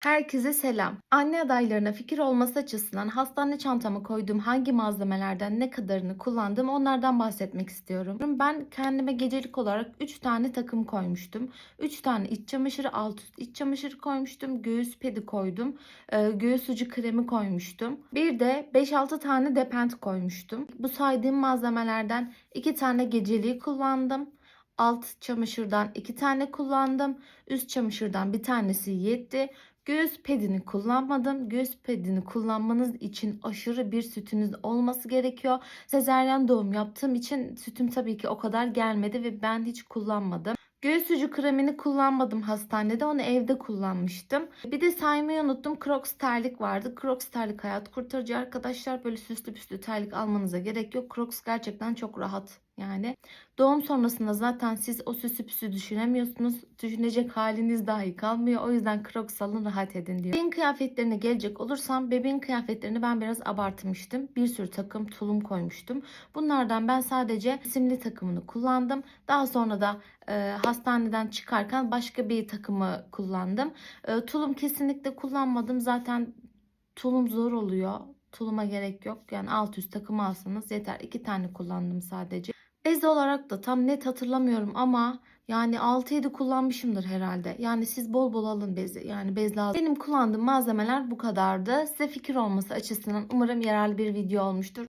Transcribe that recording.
Herkese selam. Anne adaylarına fikir olması açısından hastane çantama koyduğum hangi malzemelerden ne kadarını kullandım onlardan bahsetmek istiyorum. Ben kendime gecelik olarak 3 tane takım koymuştum. 3 tane iç çamaşırı, alt üst iç çamaşırı koymuştum. Göğüs pedi koydum. Ee, göğüs ucu kremi koymuştum. Bir de 5-6 tane depent koymuştum. Bu saydığım malzemelerden 2 tane geceliği kullandım. Alt çamaşırdan 2 tane kullandım. Üst çamaşırdan bir tanesi yetti. Göğüs pedini kullanmadım. Göğüs pedini kullanmanız için aşırı bir sütünüz olması gerekiyor. Sezeryen doğum yaptığım için sütüm tabii ki o kadar gelmedi ve ben hiç kullanmadım. Göğüs ucu kremini kullanmadım hastanede. Onu evde kullanmıştım. Bir de saymayı unuttum. Crocs terlik vardı. Crocs terlik hayat kurtarıcı arkadaşlar. Böyle süslü püslü terlik almanıza gerek yok. Crocs gerçekten çok rahat. Yani doğum sonrasında zaten siz o süsü püsü düşünemiyorsunuz. Düşünecek haliniz dahi kalmıyor. O yüzden Crocs alın rahat edin diyor. Bebeğin kıyafetlerine gelecek olursam bebeğin kıyafetlerini ben biraz abartmıştım. Bir sürü takım tulum koymuştum. Bunlardan ben sadece simli takımını kullandım. Daha sonra da e, hastaneden çıkarken başka bir takımı kullandım. E, tulum kesinlikle kullanmadım. Zaten tulum zor oluyor. Tuluma gerek yok. Yani alt üst takımı alsanız yeter. İki tane kullandım sadece. Bez olarak da tam net hatırlamıyorum ama yani 6-7 kullanmışımdır herhalde. Yani siz bol bol alın bezi. Yani bez lazım. Benim kullandığım malzemeler bu kadardı. Size fikir olması açısından umarım yararlı bir video olmuştur.